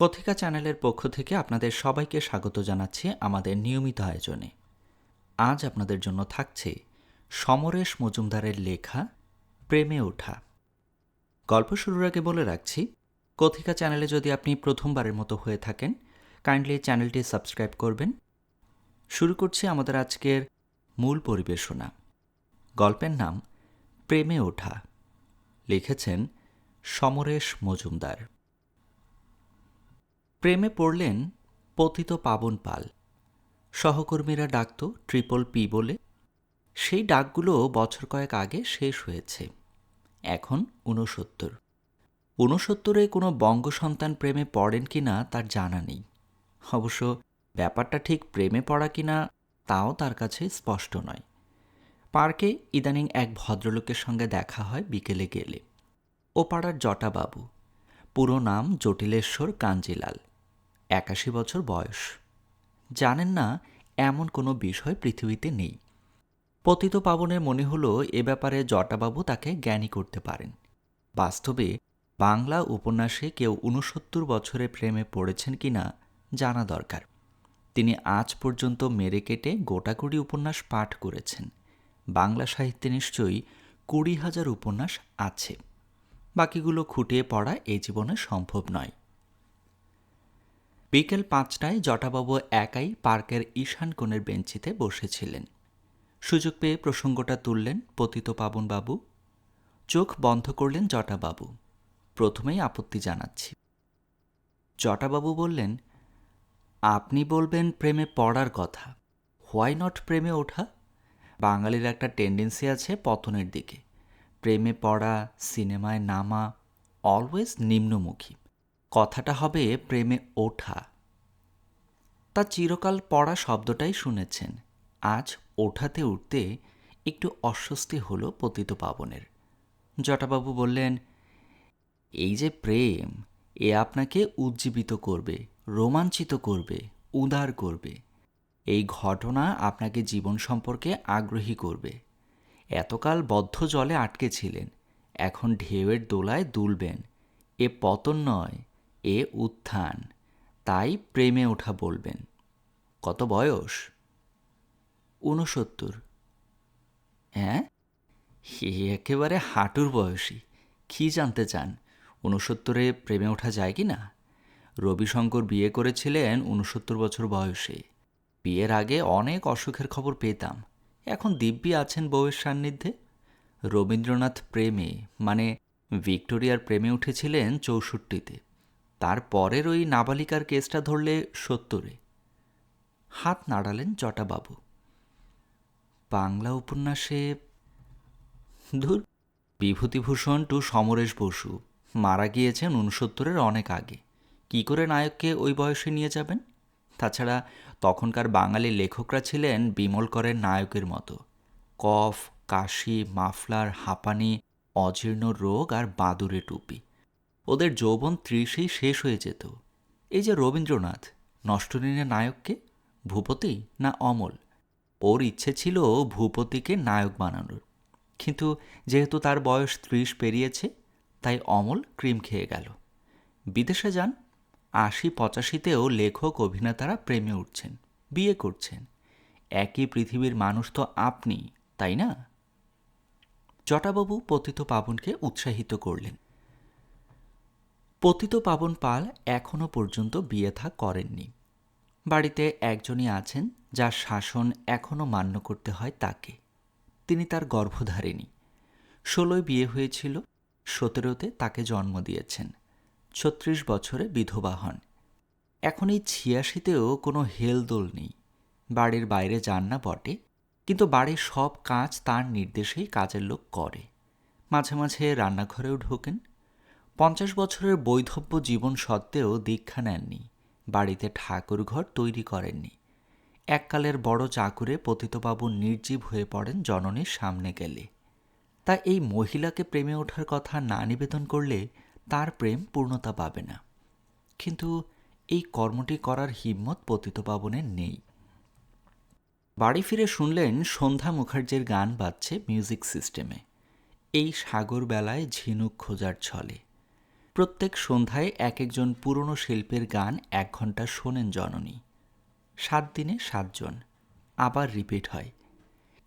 পথিকা চ্যানেলের পক্ষ থেকে আপনাদের সবাইকে স্বাগত জানাচ্ছি আমাদের নিয়মিত আয়োজনে। আজ আপনাদের জন্য থাকছে সমরেশ মজুমদারের লেখা প্রেমে ওঠা। গল্প শুরুর আগে বলে রাখছি কথিকা চ্যানেলে যদি আপনি প্রথমবারের মতো হয়ে থাকেন কাইন্ডলি চ্যানেলটি সাবস্ক্রাইব করবেন। শুরু করছি আমাদের আজকের মূল পরিবেশনা। গল্পের নাম প্রেমে ওঠা। লিখেছেন সমরেশ মজুমদার। প্রেমে পড়লেন পতিত পাবন পাল। সহকর্মীরা ডাকত ট্রিপল পি বলে। সেই ডাকগুলো বছর কয়েক আগে শেষ হয়েছে। এখন ঊনসত্তর। ঊনসত্তরে কোনো বঙ্গ সন্তান প্রেমে পড়েন কি না তার জানা নেই। অবশ্য ব্যাপারটা ঠিক প্রেমে পড়া কিনা তাও তার কাছে স্পষ্ট নয়। পার্কে ইদানিং এক ভদ্রলোকের সঙ্গে দেখা হয় বিকেলে গেলে। ও পাড়ার জটাবাবু। পুরো নাম জটিলেশ্বর কাঞ্জিলাল। একাশি বছর বয়স। জানেন না, এমন কোনো বিষয় পৃথিবীতে নেই। পতিত পাবনের মনে হলো এ ব্যাপারে জটাবাবু তাকে জ্ঞানী করতে পারেন। বাস্তবে বাংলা উপন্যাসে কেউ ঊনসত্তর বছরে প্রেমে পড়েছেন কিনা জানা দরকার। তিনি আজ পর্যন্ত মেরে কেটে গোটাকুড়ি উপন্যাস পাঠ করেছেন। বাংলা সাহিত্যে নিশ্চয়ই কুড়ি হাজার উপন্যাস আছে। বাকিগুলো খুঁটিয়ে পড়া এই জীবনে সম্ভব নয়। বিকেল পাঁচটায় জটাবাবু একাই পার্কের ঈশান কোণের বেঞ্চিতে বসেছিলেন। সুযোগ পেয়ে প্রসঙ্গটা তুললেন পতিত পাবনবাবু। চোখ বন্ধ করলেন জটাবাবু। প্রথমেই আপত্তি জানাচ্ছি। জটাবাবু বললেন, আপনি বলবেন প্রেমে পড়ার কথা। হোয়াই নট প্রেমে ওঠা? বাঙালির একটা টেন্ডেন্সি আছে পতনের দিকে। প্রেমে পড়া, সিনেমায় নামা অলওয়েজ নিম্নমুখী। কথাটা হবে প্রেমে ওঠা। তা চিরকাল পড়া শব্দটাই শুনেছেন। আজ ওঠাতে উঠতে একটু অস্বস্তি হলো পতিত পাবনের। জটাবাবু বললেন, এই যে প্রেম, এ আপনাকে উজ্জীবিত করবে, রোমাঞ্চিত করবে, উদার করবে। এই ঘটনা আপনাকে জীবন সম্পর্কে আগ্রহী করবে। এতকাল বদ্ধ জলে আটকে ছিলেন, এখন ঢেউয়ের দোলায় দুলবেন। এ পতন নয় এ উত্থান, তাই প্রেমে ওঠা বলবেন। কত বয়স? ঊনসত্তর। হ্যাঁ? হে একেবারে হাঁটুর বয়সী। কি জানতে চান? ঊনসত্তরে প্রেমে ওঠা যায় কি না? রবিশঙ্কর বিয়ে করেছিলেন ঊনসত্তর বছর বয়সে। বিয়ের আগে অনেক অসুখের খবর পেতাম। এখন দিব্যি আছেন বউয়ের সান্নিধ্যে। রবীন্দ্রনাথ প্রেমে মানে ভিক্টোরিয়ার প্রেমে উঠেছিলেন চৌষট্টিতে। তারপরের ওই নাবালিকার কেসটা ধরলে সত্তরে। হাত নাড়ালেন জটাবাবু। বাংলা উপন্যাসে, ধুর, বিভূতিভূষণ টু সমরেশ বসু মারা গিয়েছেন উনসত্তরের অনেক আগে। কি করে নায়ককে ওই বয়সে নিয়ে যাবেন? তাছাড়া তখনকার বাঙালি লেখকরা ছিলেন বিমল করের নায়কের মতো। কফ, কাশি, মাফলার, হাঁপানি, অজীর্ণ রোগ আর বাদুরে টুপি। ওদের যৌবন ত্রিশেই শেষ হয়ে যেত। এই যে রবীন্দ্রনাথ নষ্টনীনের নায়ককে? ভূপতি না অমল? ওর ইচ্ছে ছিল ভূপতিকে নায়ক বানানোর। কিন্তু যেহেতু তার বয়স ত্রিশ পেরিয়েছে, তাই অমল ক্রিম খেয়ে গেল। বিদেশে যান, আশি পঁচাশিতেও লেখক, অভিনেতারা প্রেমে উঠছেন, বিয়ে করছেন। একই পৃথিবীর মানুষ তো আপনি, তাই না? জটাবাবু পতিত পাবনকে উৎসাহিত করলেন। পতিত পাবন পাল এখনও পর্যন্ত বিয়ে থা করেননি। বাড়িতে একজনই আছেন, যার শাসন এখনও মান্য করতে হয় তাকে। তিনি তার গর্ভধারিণী। ষোলোয় বিয়ে হয়েছিল, সতেরোতে তাকে জন্ম দিয়েছেন। ছত্রিশ বছরে বিধবা হন। এখন এই ছিয়াশিতেও কোনো হেলদোল নেই। বাড়ির বাইরে যান না বটে, কিন্তু বাড়ির সব কাজ তার নির্দেশেই কাজের লোক করে। মাঝে মাঝে রান্নাঘরেও ঢোকেন পঞ্চাশ বছরের বৈধব্য জীবন সত্ত্বেও দীক্ষা নেননি। বাড়িতে ঠাকুর ঘর তৈরি করেননি। এককালের বড় চাকুরে পতিতবাবু নির্জীব হয়ে পড়েন জননীর সামনে গেলে। তা এই মহিলাকে প্রেমে ওঠার কথা না নিবেদন করলে তার প্রেম পূর্ণতা পাবে না। কিন্তু এই কর্মটি করার হিম্মত পতিতপাবনের নেই। বাড়ি ফিরে শুনলেন সন্ধ্যা মুখার্জির গান বাজছে মিউজিক সিস্টেমে। এই সাগর বেলায় ঝিনুক খোঁজার ছলে। প্রত্যেক সন্ধ্যায় এক একজন পুরনো শিল্পীর গান এক ঘণ্টা শোনেন জননী। সাত দিনে সাতজন। আবার রিপিট হয়।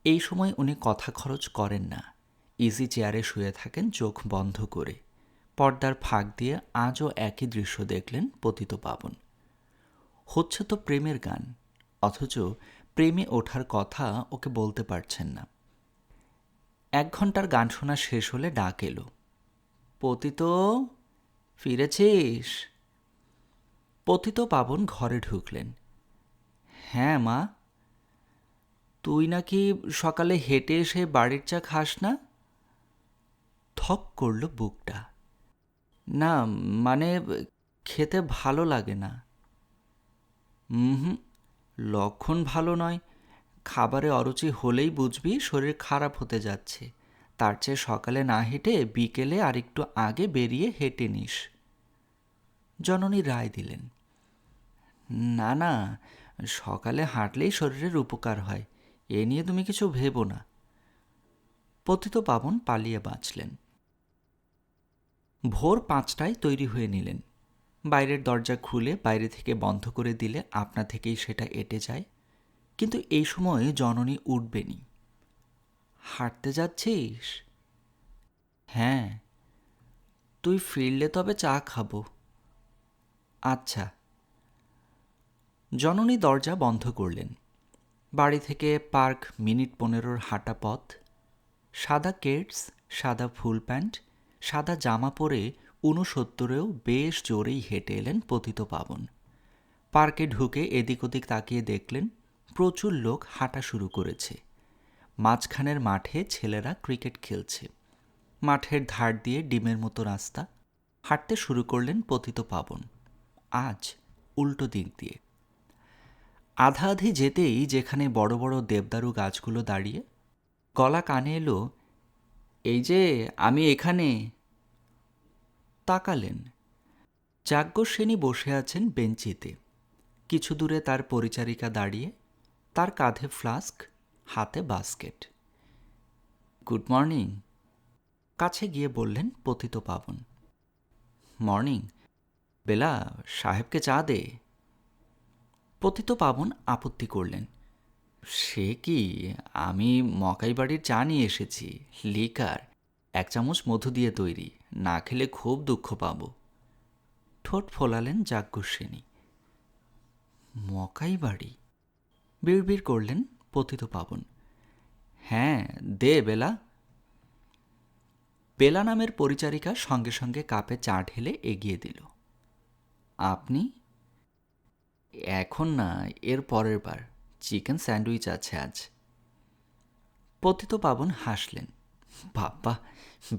এই সময় উনি কথা খরচ করেন না। ইজি চেয়ারে শুয়ে থাকেন, চোখ বন্ধ করে। পর্দার ফাঁক দিয়ে আজও একই দৃশ্য দেখলেন পতিত পাবন হচ্ছে তো প্রেমের গান, অথচ প্রেমে ওঠার কথা ওকে বলতে পারছেন না। এক ঘণ্টার গান শোনা শেষ হলে ডাক এলো, পতিত ফিরেছিস? পতিত পাবন ঘরে ঢুকলেন। হ্যাঁ মা। তুই নাকি সকালে হেঁটে এসে বাড়ির চা খাস না? থক করল বুকটা। না মানে খেতে ভালো লাগে না। হুম লক্ষণ ভালো নয়। খাবারে অরুচি হলেই বুঝবি শরীর খারাপ হতে যাচ্ছে। তার চেয়ে সকালে না হেঁটে বিকেলে আর একটু আগে বেরিয়ে হেঁটে নিস। জননী রায় দিলেন, না না, সকালে হাঁটলেই শরীরের উপকার হয়, এ নিয়ে তুমি কিছু ভেবো না। পতিত পাবন পালিয়ে বাঁচলেন। ভোর পাঁচটায় তৈরি হয়ে নিলেন। বাইরের দরজা খুলে বাইরে থেকে বন্ধ করে দিলে আপনা থেকেই সেটা এটে যায়। কিন্তু এই সময় জননী উঠবেনি হাঁটতে যাচ্ছিস? হ্যাঁ। তুই ফিরলে তবে চা খাব। আচ্ছা। জননী দরজা বন্ধ করলেন। বাড়ি থেকে পার্ক মিনিট পনেরোর হাঁটা পথ, সাদা কেটস সাদা ফুল প্যান্ট, সাদা জামা পরে ঊনসত্তরেও বেশ জোরেই হেঁটে এলেন পতিত পাবন। পার্কে ঢুকে এদিক ওদিক তাকিয়ে দেখলেন প্রচুর লোক হাঁটা শুরু করেছে। মাঝখানের মাঠে ছেলেরা ক্রিকেট খেলছে। মাঠের ধার দিয়ে ডিমের মতো রাস্তা। হাঁটতে শুরু করলেন পতিত পাবন। আজ উল্টো দিক দিয়ে। আধা আধি যেতেই যেখানে বড় বড় দেবদারু গাছগুলো দাঁড়িয়ে গলা কানে এলো, এই যে, আমি এখানে। তাকালেন। যাজ্ঞসেনী বসে আছেন বেঞ্চিতে। কিছু দূরে তার পরিচারিকা দাঁড়িয়ে, তার কাঁধে ফ্লাস্ক হাতে বাস্কেট। Good morning. কাছে গিয়ে বললেন পতিত পাবন মর্নিং। বেলা, সাহেবকে চা দে। পতিত পাবন আপত্তি করলেন। সে কি? আমি মকাই বাড়ির চা নিয়ে এসেছি, লিকার। এক চামচ মধু দিয়ে তৈরি, না খেলে খুব দুঃখ পাব। ঠোঁট ফোলালেন যাজ্ঞসেনী। মকাই বাড়ি বিড়বিড় করলেন পতিত পাবন। হ্যাঁ দে বেলা। বেলা নামের পরিচারিকা সঙ্গে সঙ্গে কাপে চা ঢেলে এগিয়ে দিল। আপনি? এখন না, এর পরের বার। চিকেন স্যান্ডউইচ আছে আজ। পতিত পাবন হাসলেন। বাপ্পা,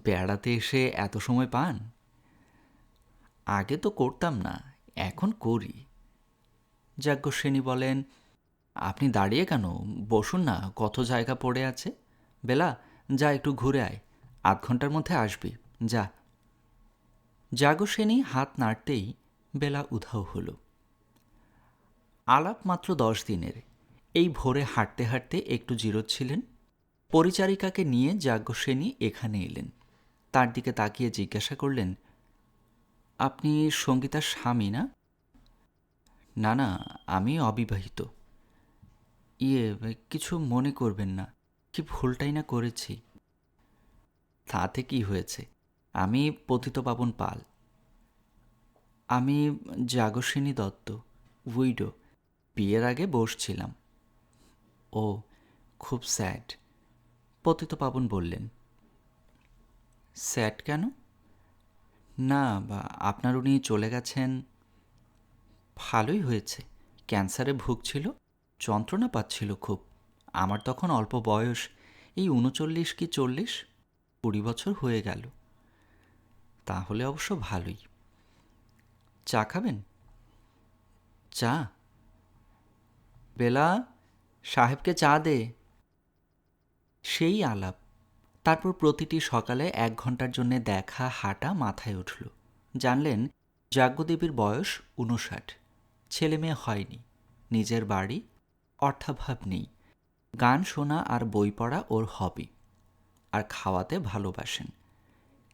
বেড়াতে এসে এত সময় পান? আগে তো করতাম না, এখন করি। যাজ্ঞসেনী বলেন আপনি দাঁড়িয়ে কেন? বসুন না, কত জায়গা পড়ে আছে? বেলা, যা একটু ঘুরে আয়। আধ ঘণ্টার মধ্যে আসবি। যা। যাজ্ঞসেনী হাত নাড়তেই বেলা উধাও হলো। আলাপ মাত্র দশ দিনের। এই ভোরে হাঁটতে হাঁটতে একটু জিরোচ্ছিলেন পরিচারিকাকে নিয়ে যাজ্ঞসেনী এখানে এলেন। তার দিকে তাকিয়ে জিজ্ঞাসা করলেন, আপনি সঙ্গীতার স্বামী না না, আমি অবিবাহিত। ইয়ে কিছু মনে করবেন না। কি ভুলটাই না করেছি। তাতে কি হয়েছে? আমি পতিতপাবন পাল। আমি জাগসিনী দত্ত, উইডো। বিয়ের আগে বসছিলাম। ও, খুব স্যাড পতিতপাবন বললেন। স্যাড কেন? না, বা আপনার উনি চলে গেছেন। ভালোই হয়েছে, ক্যান্সারে ভুগছিল। যন্ত্রণা পাচ্ছিল খুব। আমার তখন অল্প বয়স। এই উনচল্লিশ কি চল্লিশ? কুড়ি বছর হয়ে গেল। তাহলে অবশ্য ভালোই। চা খাবেন? চা? বেলা, সাহেবকে চা দে। সেই আলাপ। তারপর প্রতিটি সকালে এক ঘণ্টার জন্য দেখা, হাঁটা মাথায় উঠল। জানলেন, যাজ্ঞদেবীর বয়স উনষাট ছেলে মেয়ে হয়নি। নিজের বাড়ি অর্থাভাব নেই। গান শোনা আর বই পড়া ওর হবি আর খাওয়াতে ভালোবাসেন।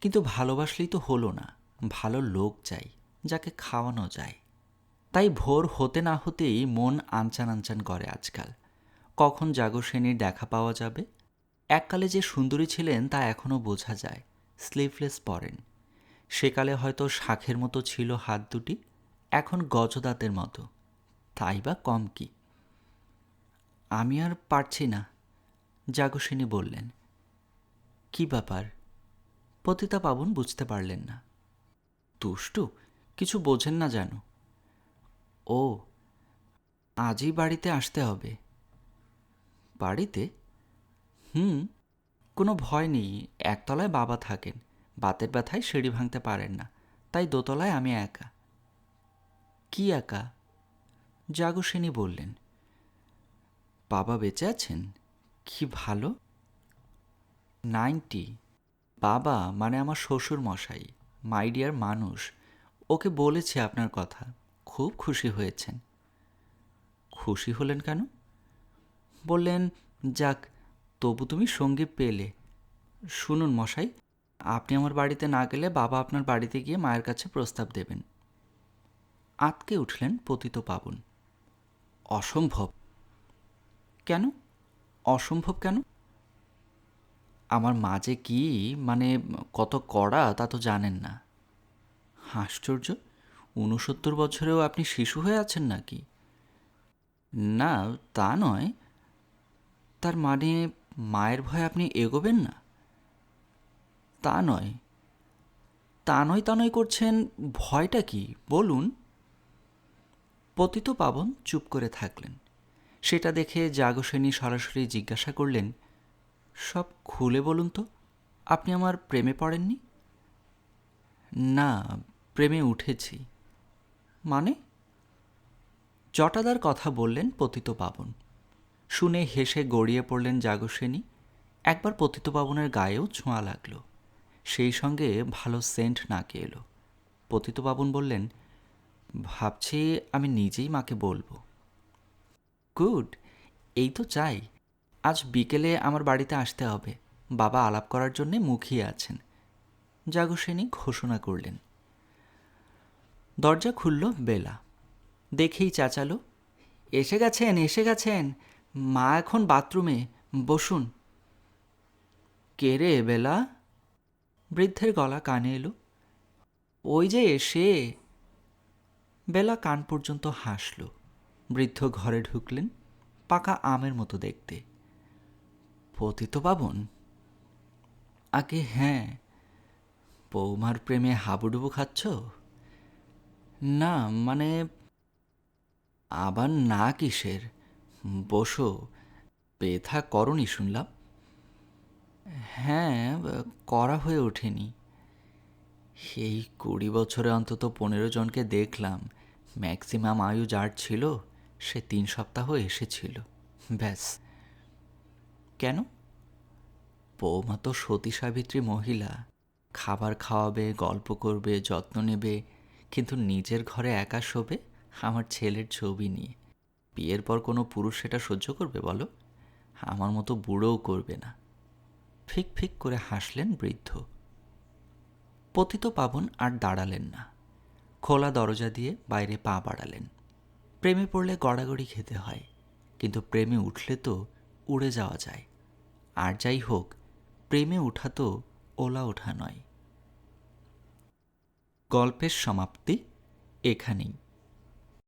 কিন্তু ভালোবাসলেই তো হলো না, ভালো লোক চাই, যাকে খাওয়ানো যায়। তাই ভোর হতে না হতেই মন আনচান আনচান করে আজকাল। কখন জাগরসেনীর দেখা পাওয়া যাবে? এককালে যে সুন্দরী ছিলেন তা এখনও বোঝা যায় স্লিভলেস পরেন। সেকালে হয়তো শাখের মতো ছিল হাত দুটি, এখন গজদাতের মতো, তাই বা কম কি? আমি আর পারছি না, জাগসিনী বললেন। কি ব্যাপার? পতিতা পাবন বুঝতে পারলেন না। দুষ্টু, কিছু বোঝেন না জানো। ও, আজই বাড়িতে আসতে হবে। বাড়িতে? হুম, কোনো ভয় নেই, একতলায় বাবা থাকেন, বাতের ব্যথায় সিঁড়ি ভাঙতে পারেন না, তাই দোতলায় আমি একা। কি একা? জাগসেনী বললেন বাবা বেঁচে আছেন? কি ভালো? নাইনটি। বাবা মানে আমার শ্বশুর মশাই মাই ডিয়ার মানুষ। ওকে বলেছে আপনার কথা। খুব খুশি হয়েছেন। খুশি হলেন কেন? বললেন, যাক, তবু তুমি সঙ্গী পেলে। শুনুন মশাই, আপনি আমার বাড়িতে না গেলে বাবা আপনার বাড়িতে গিয়ে মায়ের কাছে প্রস্তাব দেবেন। আতকে উঠলেন পতিত পাবন অসম্ভব। কেন? অসম্ভব কেন? আমার মাঝে কি মানে কত কড়া তা তো জানেন না। আশ্চর্য, ঊনসত্তর বছরেও আপনি শিশু হয়ে আছেন নাকি? না, তা নয়। তার মানে মায়ের ভয়ে আপনি এগোবেন না? তা নয়। তা নয় তা নয় করছেন ভয়টা কি? বলুন। পতিত পাবন চুপ করে থাকলেন। সেটা দেখে জাগসেনী সরাসরি জিজ্ঞাসা করলেন, সব খুলে বলুন তো, আপনি আমার প্রেমে পড়েননি? না, প্রেমে উঠেছি। মানে? জটাদার কথা বললেন পতিত পাবন শুনে হেসে গড়িয়ে পড়লেন জাগসেনী। একবার পতিত পাবনের গায়েও ছোঁয়া লাগল। সেই সঙ্গে ভালো সেন্ট নাকে এলো। পতিত পাবন বললেন, ভাবছি আমি নিজেই মাকে বলব। গুড, এই তো চাই। আজ বিকেলে আমার বাড়িতে আসতে হবে। বাবা আলাপ করার জন্যে মুখিয়ে আছেন। জাগসেনী ঘোষণা করলেন। দরজা খুলল বেলা। দেখেই চাচালো, এসে গেছেন এসে গেছেন। মা এখন বাথরুমে, বসুন। কে রে বেলা? বৃদ্ধের গলা কানে এলো। ওই যে এসে। বেলা কান পর্যন্ত হাসল। বৃদ্ধ ঘরে ঢুকলেন, পাকা আমের মতো দেখতে। পতিত পাবন আগে হ্যাঁ বৌমার প্রেমে হাবুডুবু খাচ্ছ? না মানে আবার না কিসের? বসো বেথা করনি শুনলাম। হ্যাঁ করা হয়ে ওঠেনি। সেই কুড়ি বছরে অন্তত পনেরো জনকে দেখলাম, ম্যাক্সিমাম আয়ু যার ছিল। সে তিন সপ্তাহ এসেছিল। ব্যাস। কেন? বৌমা তো সতী সাবিত্রী মহিলা। খাবার খাওয়াবে, গল্প করবে, যত্ন নেবে, কিন্তু নিজের ঘরে একা শোবে আমার ছেলের ছবি নিয়ে। বিয়ের পর কোনো পুরুষ সেটা সহ্য করবে বলো? আমার মতো বুড়োও করবে না। ফিক ফিক করে হাসলেন বৃদ্ধ। পতিত পাবন আর দাঁড়ালেন না। খোলা দরজা দিয়ে বাইরে পা বাড়ালেন। প্রেমে পড়লে গড়াগড়ি খেতে হয়, কিন্তু প্রেমে উঠলে তো উড়ে যাওয়া যায়। আর যাই হোক, প্রেমে ওঠা তো ওলা ওঠা নয়। গল্পের সমাপ্তি এখানেই।